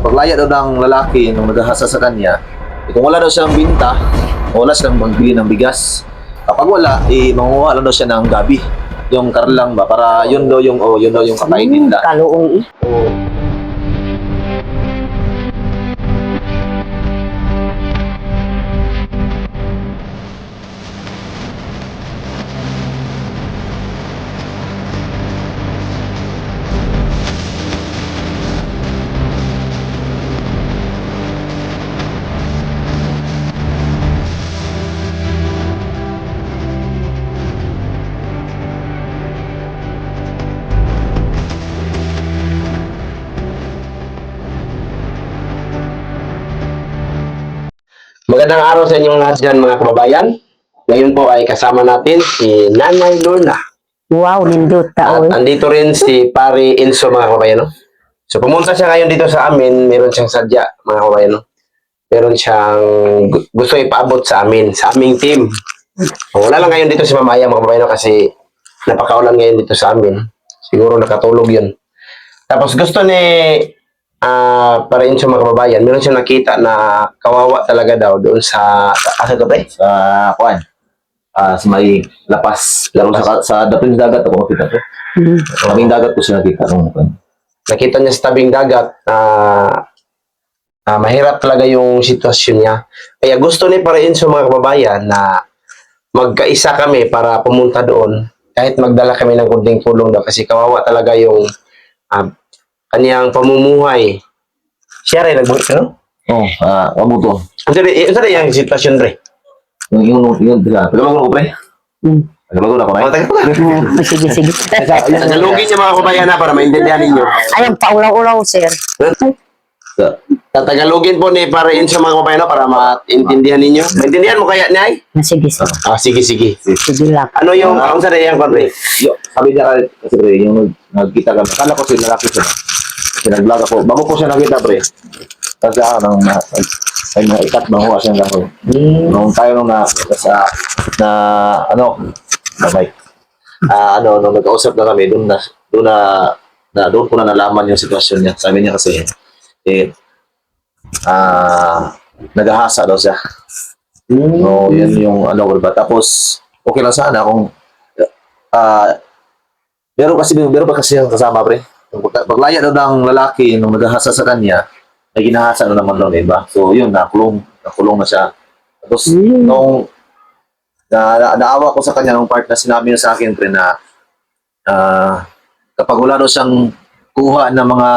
paglaya daw ng lalaki nung naghahasa sa kanya, eh, kung wala daw siyang binta, wala siyang magbili ng bigas. Kapag wala, eh, manguha lang daw siya ng gabi. Yung karlang ba, para yun daw yung, oh, yun daw yung kakainin nila. Kaluong eh. Magandang araw sa inyong lahat dyan mga kababayan. Ngayon po ay kasama natin si Nanay Lorna. Wow, nindot At taon. andito rin si Pari Enzo mga kababayan. No? So pumunta siya ngayon dito sa amin. Meron siyang sadya mga kababayan. No? Meron siyang gu- gusto ipaabot sa amin, sa aming team. So, wala lang ngayon dito si Mamaya mga kababayan no? kasi napakaulan ngayon dito sa amin. Siguro nakatulog yun. Tapos gusto ni ah para Enzo mga kababayan, meron siyang nakita na kawawa talaga daw doon sa asa to pre? Sa, kuan, ah, sa may lapas. Laro sa, sa dating dagat ako makita ko. Hmm. Sa daming dagat ko siya nakita nung nakita niya sa tabing dagat na ah, mahirap talaga yung sitwasyon niya. Kaya gusto ni Parain sa mga kababayan na magkaisa kami para pumunta doon. Kahit magdala kami ng kunting tulong daw kasi kawawa talaga yung ah, kaniyang pamumuhay. Siya rin nagbuhat, no? Oh, ah, uh, to. Ano rin, ano rin yung sitwasyon rin? Yung, yung, yung, yung, Tagabago ko, pre. Hmm. Ako, Mga pre. taga Oh, sige, sige. Tagalogin niya mga na para maintindihan ninyo. Ayun, paulaw-ulaw, sir. Sa- Tatagalogin po ni Parain sa mga kababayan no, para maintindihan ninyo. Maintindihan mo kaya, Nay? Ah, Sige, sige. Ah, sige, sige. Sige lang. Ano yung, ano sa rin yung pre? Yo, sabi niya kasi, pre, yung nag- nagkita kami, akala ko si lalaki siya. Kasi nag-vlog ako. Bago ko siya nakita, pre. Kasi ako nang na, ay na ikat mahuha siya ng ako. Nung tayo nung na, sa, na, ano, na mic. Ah, ano, nung nag-ausap na kami, doon na, doon na, na, doon ko na nalaman yung sitwasyon niya. Sabi niya kasi, eh, ah, nagahasa daw siya. No, yan yung ano ko ba. Tapos, okay lang sana kung ah meron kasi meron pa kasi yung kasama pre. Paglaya daw ng lalaki nung naghahasa sa kanya, ay ginahasa na naman daw ng iba. So yun, nakulong, nakulong na siya. Tapos Mm. nung na, na, naawa ko sa kanya nung part na sinabi niya sa akin pre na ah kapag wala daw siyang kuha ng mga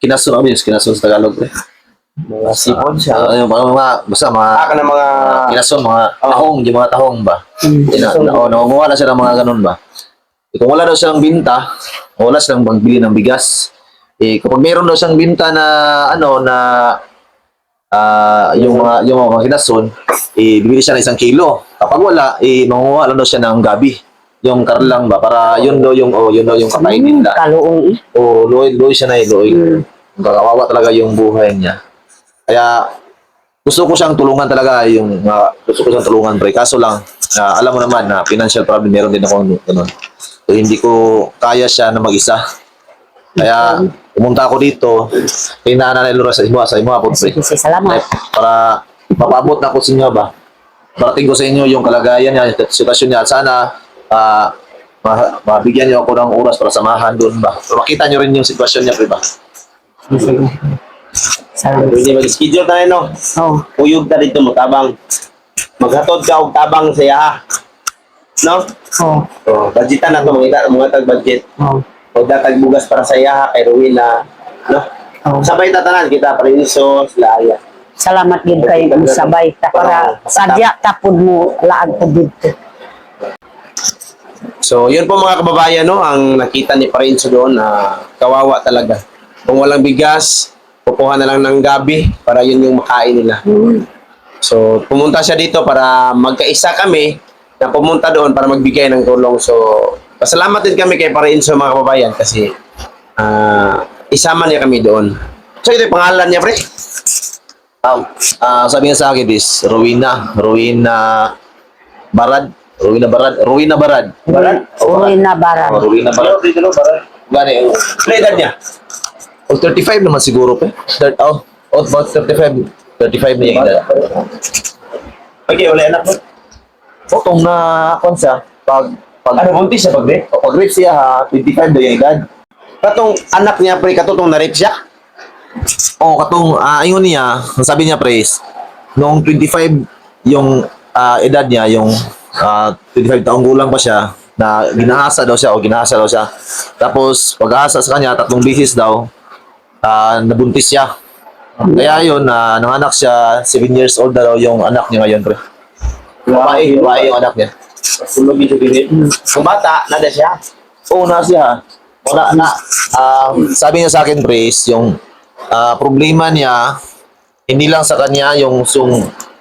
kinasun, ano yun, kinasun sa Tagalog pre? Mga sipon siya. Ah, yung mga, mga, basta mga Aka ng mga... uh, kinason, mga tahong, yung mga tahong ba? Hmm. Ina, na, oh, nangunguha na siya ng mga ganun ba? Eh, kung wala daw siyang binta, wala siyang magbili ng bigas. Eh, kapag meron daw siyang binta na, ano, na, ah, yung mga, yung mga kinason, eh, bibili siya ng isang kilo. Kapag wala, eh, mangunguha lang daw siya ng gabi. Yung karlang ba? Para yun daw yung, oh, yun daw yung kakainin nila. Kaluong eh. O, loy, loy siya na eh, loy. Kakawawa talaga yung buhay niya. Kaya, gusto ko siyang tulungan talaga yung mga gusto ko siyang tulungan pre kaso lang ah, alam mo naman na financial problem meron din ako ganun so hindi ko kaya siya na mag-isa kaya pumunta ako dito kay Nanay Lura sa imo sa imo po Sige, sige. Salamat. para ipapaabot na ko sa inyo ba parating ko sa inyo yung kalagayan niya yung sitwasyon niya sana ma- mabigyan niyo ako ng oras para samahan doon ba so, makita niyo rin yung sitwasyon niya pre ba Sige. Salamat. Hindi mag-schedule tayo, no? Oh, Uyog ta dito mo, tabang. Maghatod ka og tabang sa iya, ha? No? oh, Oh, budgetan na to, mga, mga tag-budget. oh. O datag bugas para sa iya, ha? Kay Rowena. No? oh. Sabay tatanan kita, Prinso, sila Aya. Salamat din kayo kung sabay ta para sadya tapod mo laag po dito. So, yun po mga kababayan, no? Ang nakita ni Parinso doon na kawawa talaga. Kung walang bigas, kukuha na lang ng gabi para yun yung makain nila. So, pumunta siya dito para magkaisa kami na pumunta doon para magbigay ng tulong. So, pasalamat din kami kay Parinso mga kababayan kasi ah, isama niya kami doon. So, ito yung pangalan niya, pre. Ah, ah, sabi niya sa akin is Rowena, Rowena Barad, Rowena Barad, Rowena Barad. Barad? Uwi na Oh. Rowena Barad. no? Barad. Gani, Ano edad niya? O 35 naman siguro pa. Third, oh, oh, about 35. 35 na yung edad. Okay, wala anak mo. Kung na, kung siya, pag, pag, Ano, buntis siya pag di? o, pag rape siya ha, 25 na yung edad. Katong anak niya, pre, katutong na-rape siya. O, katong, ah, ayun niya, ang sabi niya, Praise, noong 25, yung ah, edad niya, yung ah, 25 taong gulang pa siya, na ginahasa daw siya, o ginahasa daw siya. Tapos, pag-asa sa kanya, tatlong bisis daw, ah, nabuntis siya. Kaya yun, na nanganak siya, 7 years old na daw yung anak niya ngayon, pre. Babae, babae yung anak niya. Sulog ito din. Kung bata, nada siya. Oo, na siya. Wala na. Ah, sabi niya sa akin, Praise, yung ah, problema niya, hindi lang sa kanya yung yung,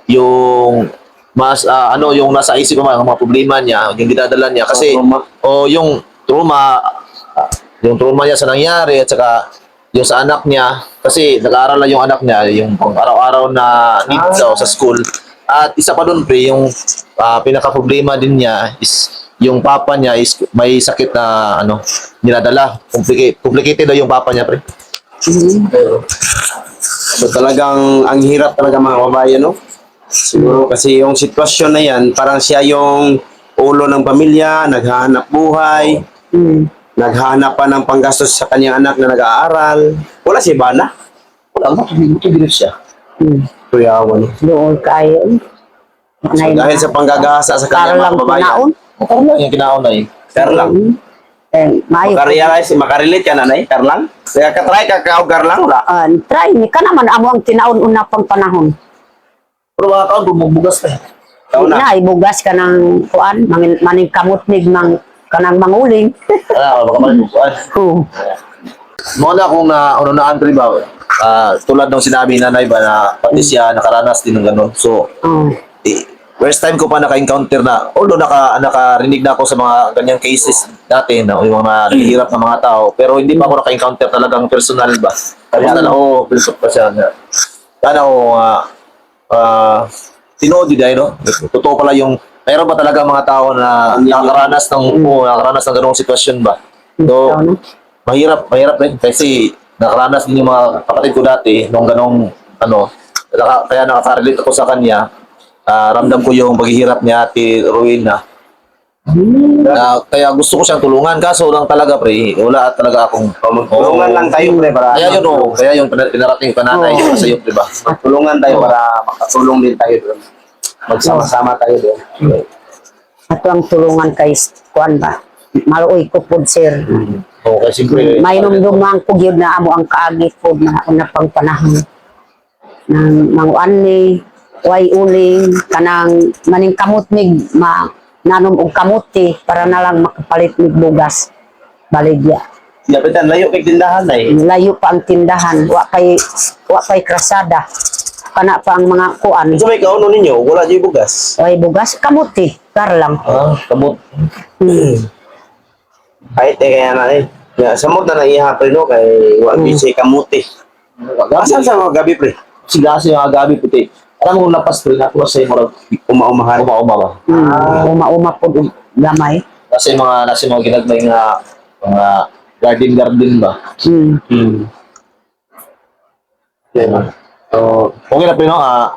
yung mas ah, ano yung nasa isip ko mga problema niya, yung dinadala niya kasi o yung trauma ah, yung trauma niya sa nangyari at saka yung sa anak niya kasi nag-aaral lang yung anak niya yung pang araw-araw na needs daw sa school at isa pa doon pre yung ah, pinaka problema din niya is yung papa niya is may sakit na ano dinadala complicated complicated daw yung papa niya pre So talagang ang hirap talaga mga kababayan, no? Siguro kasi yung sitwasyon na yan, parang siya yung ulo ng pamilya, naghahanap buhay, Mm. naghahanap pa ng panggastos sa kanyang anak na nag-aaral. Wala si Bana. wala mo tubilip siya Mm. Kuyawan. Doon kayo. So, dahil sa panggagasa sa lang mga kunaon. Karlang yung kinaon na eh. Karlang. Eh, maayo. Makarealize, makarelate ka na na eh, Karlang? Kaya katry ka ka Karlang, wala. Ah, try ni ka naman amo ang tinaon una pang panahon. Pero mga taon bumubugas na eh. Ikaw na. Na ibugas ka ng kuan, maning, maning kamutnig mang kanang manguling. Ah, baka malimutan. Oo. Mga na kung na ano na Andre ba, ah, tulad ng sinabi ni nanay ba na pati siya nakaranas din ng ganun. So, Oh. eh, first time ko pa naka-encounter na, although naka, nakarinig na ako sa mga ganyang cases dati, na yung mga nahihirap na mga tao, pero hindi pa ako naka-encounter talagang personal ba. Kaya na ako, pilusot pa siya. na- Sana ako, ah, ah, tinood din dahil, no? Totoo pala yung, mayroon ba talaga mga tao na nakaranas ng, oo, nakaranas ng ganung sitwasyon ba? So, mahirap, mahirap rin kasi nakaranas din yung mga kapatid ko dati nung ganong ano, naka, kaya nakaka-relate ako sa kanya. Ah, ramdam ko yung paghihirap ni Ate Rowena. Na, kaya gusto ko siyang tulungan kaso lang talaga pre, wala talaga akong Tulungan lang tayo, pre, para Kaya yun oh, kaya yung pina- pinarating ko nanay Oo. sa iyo, di ba? tulungan tayo para makatulong din tayo doon. Magsama-sama tayo doon. Ato ang tulungan kay kuan ba. Maluoy ko pod sir. Okay, siyempre. May numdumang ko gyud na amo ang kaagit pod na una pang panahon. Nang manguan ni way uling kanang maning kamutnig ma nanom og kamuti para na lang makapalit mig bugas baligya. Yapitan, layo kay tindahan na eh. Layo pa ang tindahan, wa kay wa kay krasada. Kana pa ang mga kuan. Sa may kauno ninyo, wala dyan bugas. Way bugas kamuti, kar lang. Ah, kamot. Hmm. Kahit eh, kaya na eh. Nga, samot na naiha pre no, kay wa Mm. mm. kamuti. Asan sa mga gabi pre? Siga kasi yung agabi puti. Alam mo lapas pre, nakuha sa mga Umaumahan. uma-uma ba? Hmm. Uma-uma pod og gamay. Kasi mga nasi mga ginagmay nga mga garden garden ba. Hmm. Hmm. Diba? So, okay na po no, ah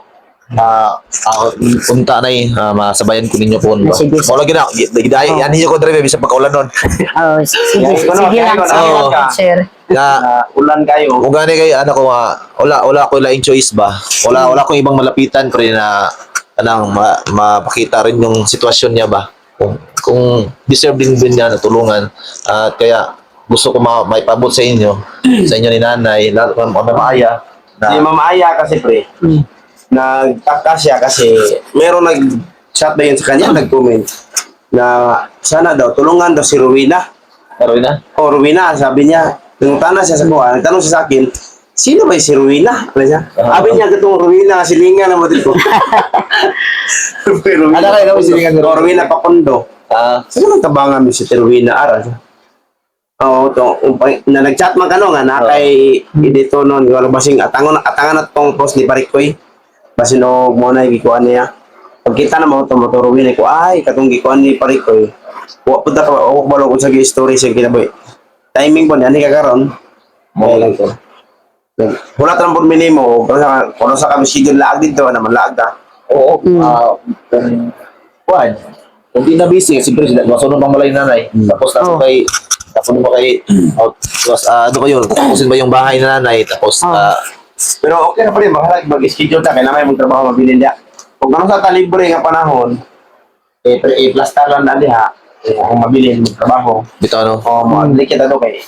ah ah, punta na eh, ah, masabayan ko ninyo po. Ba? Sige. Wala gina, giday, yan ninyo ko dre bisa pagkaulan nun. Oh, sige, kuno, sige kaya lang, na, sige lang, sir. Na Na ulan kayo. kung gani kay ano ko ah, wala wala ko laing choice ba. Wala wala ko ibang malapitan pre na anang ma, mapakita rin yung sitwasyon niya ba. Kung kung deserve din din niya na tulungan at kaya gusto ko ma maipabot sa inyo, sa inyo ni nanay, lalo kung mamaya na Si Mama Aya kasi pre, Hmm. Nagtaka siya kasi meron nag-chat yun sa kanya, nag-comment na sana daw, tulungan daw si Rowena. Karoy na. O Rowena, sabi niya, nagtanong siya sa kuha, nagtanong siya sa akin, sino ba yung si Rowena? Ano siya? Ah. Sabi niya, gatong Rowena, silingan na mo dito. Rowena, Ano kayo, silingan mo? O, Rowena Pakondo. Ah, Sino nang tabangan mo si Rowena Ara? Oo, to, umpay, na nag-chat man kano nga na kay dito noon wala basing atangon atangan at tong post ni Parikoy. Basin no mo na gikuan niya. Pagkita na mo to motor win ko ay katong gikuan ni Parikoy. Wa pud ka wa balo ko sa gi- story sa kinaboy. Timing po ni ani kagaron. Mo lang to. Hulat lang po minimo, kung sa, kung sa kami sigil laag dito, naman laag ta. Oo. Mm. Ah, kung kuan. Kung di na busy, siyempre sila masunod pang malay nanay. Tapos na Oh. kay tapos mo kay out tapos ah, ano ba yun? Tapusin ba yung bahay na nanay tapos Oh. ah, Pero okay na pa rin, baka mag-schedule ta, kaya naman yung trabaho mabilin niya. Kung ano sa talibre nga panahon, eh, pre- eh plus talan na diha, eh, kung mabilin yung trabaho, bitaw ano. o mo-apply kita to kay,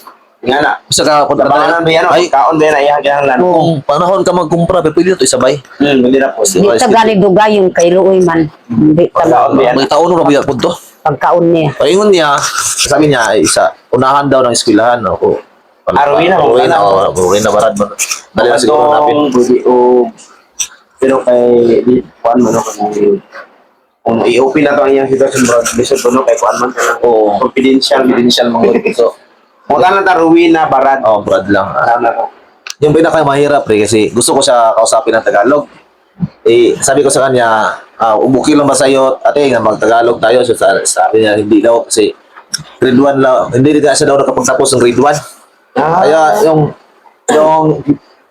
nga na, Bisa ka punta Tabangan ba yan? Ay, Kaon ba yan? Ayahan ka lang. kung panahon ka magkumpra, pero pwede na ito isabay. Hmm, hindi na po. Di ta gali dugay yung kay Luoy man. Di ta ba yan? May taon na ba punto? pagkaon niya. Paingon niya, sabi niya, ay, isa, unahan daw ng eskwelahan. Ako, Arwin na, Arwin na, wala na. na barad mo. Dali na siguro napin. O... Pero kay... Kuan mo no? Kung, kung i-open na to ang iyang sitwasyon bro, ko no? Kay kuan man. Oo. Confidential. Confidential mga so, Kung na taruwi na barad. oh, brad lang. Na ko. yung pinaka mahirap pre kasi gusto ko siya kausapin ng Tagalog. Eh, sabi ko sa kanya, ah, umuki lang ba sa'yo, ate, nga mag-Tagalog tayo. So, sa- sabi niya, hindi daw kasi grade 1 lang, hindi rin siya daw nakapagtapos ng grade 1. Ah, Kaya yung yung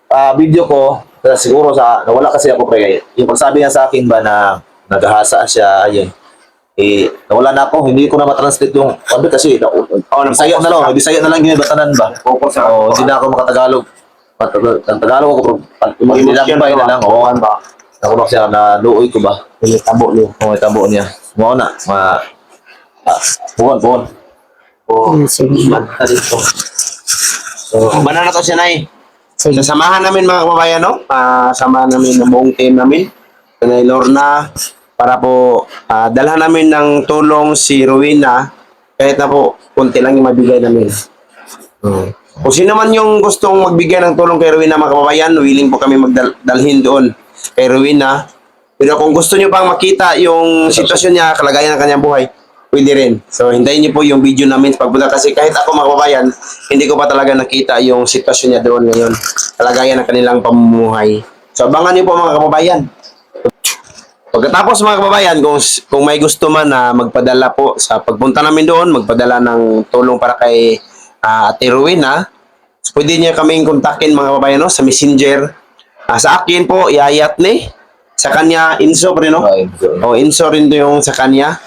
ah, video ko, siguro sa nawala kasi ako pre. Yung pagsabi niya sa akin ba na naghahasa siya, ayun. Eh, nawala na ako, hindi ko na matranslate yung sabi kasi na, oh, Bisaya na lang, Bisaya na lang ginibatanan ba? focus sa... Oo, hindi na ako makatagalog. Matag- Ang Tagalog ako, pero nilagpay na lang. Oo, Kuan ba? ako ba siya na luoy ko ba? Hindi tabo niyo. Oo, may tabo niya. Mo na, ma... Ah, buwan, buwan. Oo. Mm, sige. Dito. So, mana na to siya na eh. Sige. Sasamahan namin mga kababayan, no? Samahan namin ng buong team namin. Nanay Lorna, para po ah, dalhan namin ng tulong si Rowena kahit na po konti lang yung mabigay namin. Hmm. Kung sino man yung gustong magbigay ng tulong kay Rowena mga kababayan, willing po kami magdalhin doon kay Rowena. Pero kung gusto nyo pang makita yung sitwasyon niya, kalagayan ng kanyang buhay, pwede rin. So, hintayin niyo po yung video namin sa pagpunta kasi kahit ako mga kababayan, hindi ko pa talaga nakita yung sitwasyon niya doon ngayon. Kalagayan ng kanilang pamumuhay. So, abangan niyo po mga kababayan. Pagkatapos mga kababayan, kung, kung may gusto man na magpadala po sa pagpunta namin doon, magpadala ng tulong para kay ah, Ate Rowena, pwede niya kaming kontakin mga kababayan no, sa messenger. Ah, sa akin po, iayat ni. Sa kanya, inso pa rin, no? Ay, O, inso rin yung sa kanya.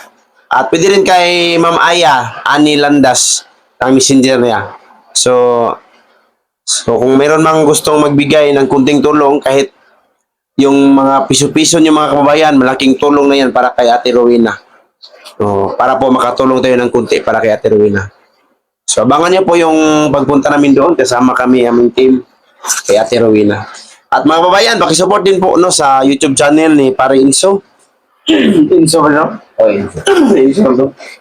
At pwede rin kay Ma'am Aya, Ani Landas, ang messenger niya. So, so kung meron mang gustong magbigay ng kunting tulong, kahit yung mga piso-piso niyo mga kababayan, malaking tulong na yan para kay Ate Rowena. So, para po makatulong tayo ng kunti para kay Ate Rowena. So, abangan niyo po yung pagpunta namin doon. Kasama kami, aming team, kay Ate Rowena. At mga kababayan, pakisupport din po no, sa YouTube channel ni Pare Inso. Inso ba no? Oy. Inso no?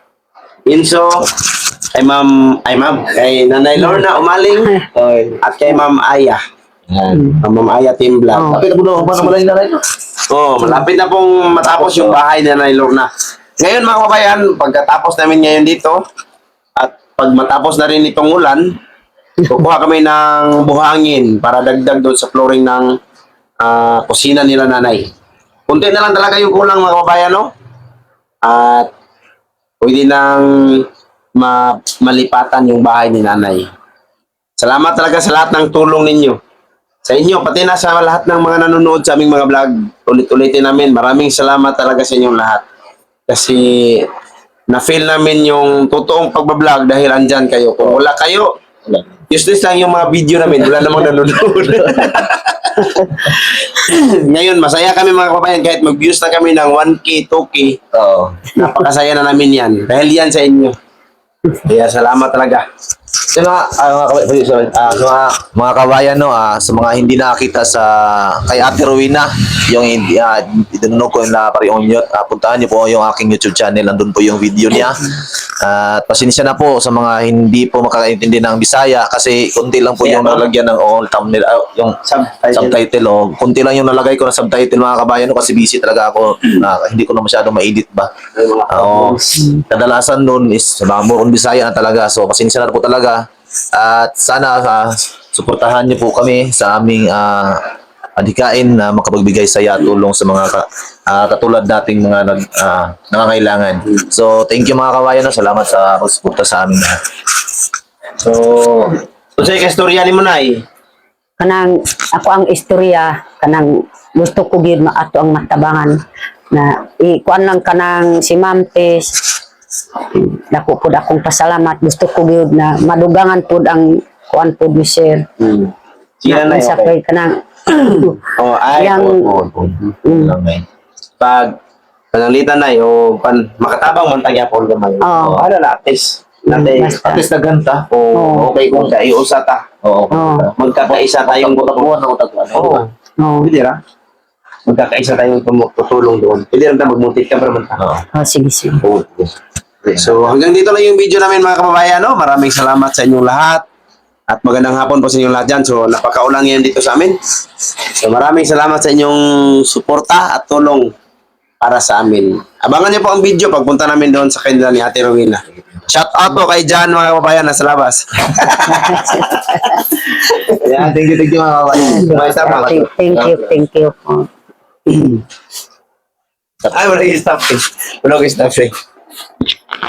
Inso, kay Ma'am, ay Ma'am, kay Nanay Lorna Umaling, Oy. at kay Ma'am Aya. Yan. Ang Ma'am Aya Team Vlog. Oh. Tapi na po na, paano malay na rin? Oh, malapit na pong matapos yung bahay ni Nanay Lorna. Ngayon mga kabayan, pagkatapos namin ngayon dito, at pag matapos na rin itong ulan, kukuha kami ng buhangin para dagdag doon sa flooring ng ah, kusina nila nanay. Kunti na lang talaga yung kulang mga kabayan, no? At pwede nang ma- malipatan yung bahay ni nanay. Salamat talaga sa lahat ng tulong ninyo sa inyo, pati na sa lahat ng mga nanonood sa aming mga vlog, ulit-ulitin namin. Maraming salamat talaga sa inyong lahat. Kasi na-feel namin yung totoong pagbablog dahil andyan kayo. Kung wala kayo, useless lang yung mga video namin. Wala namang nanonood. Ngayon, masaya kami mga kababayan kahit mag-views na kami ng 1K, 2K. Oo. Napakasaya na namin yan. Dahil yan sa inyo. Kaya salamat talaga. Sa mga, ah, mga, kabayan, sorry, ah, sa mga, mga kabayan, no, ah, sa mga hindi nakakita sa kay Ate Rowena, yung hindi, ah, inunog ko na pari on mute, ah, puntahan niyo po yung aking YouTube channel, nandun po yung video niya. At pasensya na po sa mga hindi po makakaintindi ng Bisaya kasi konti lang po yung nalagyan ng all thumbnail, ah, yung Subtitle. subtitle o konti lang yung nalagay ko na subtitle mga kabayan no, kasi busy talaga ako na hindi ko na masyado ma-edit ba. Oo. Kadalasan noon is mga Moron Bisaya na talaga. So, pasensya na po talaga. At sana uh, suportahan niyo po kami sa aming uh, adhikain na makapagbigay saya tulong sa mga ka, ah, katulad nating mga nag, ah, nangangailangan. So, thank you mga kawayan. No? Salamat sa pagsuporta sa amin. So, kung sa ikastorya ni mo na eh, kanang ako ang istorya kanang gusto ko gid maato ang matabangan na ikuan lang kanang si Ma'am Tess dako pud akong pasalamat gusto ko gyud na madugangan pud ang kuan pud ni sir. Sila na sa okay. kay kanang Oh, ay, Yang- oo, oo, oo. Mm. Na pag panalitan na o pan makatabang man tagya po naman. Oo. Ano na at least natin Basta. At least naganta. oh, okay kung sa iyo sa ta Oo. Oo. magkakaisa tayong taguan. Oo. oh, Pwede ra. Magkakaisa tumu- tutulong doon. Pwede rin tayo magmuntit ka para ta. Oo. oh sige sige Oo. So hanggang dito lang yung video namin mga kababayan. No? Maraming salamat sa inyong lahat. At magandang hapon po sa inyong lahat dyan. So napakaulan ngayon dito sa amin. So maraming salamat sa inyong suporta at tulong para sa amin. Abangan niyo po ang video pagpunta namin doon sa kanila ni Ate Rowena. Shout out po kay Jan mga kababayan nasa labas. Yeah, thank you, thank you mga kabayan. May tama. thank, thank you thank you Ay, wala yung staff eh. Wala yung staff eh.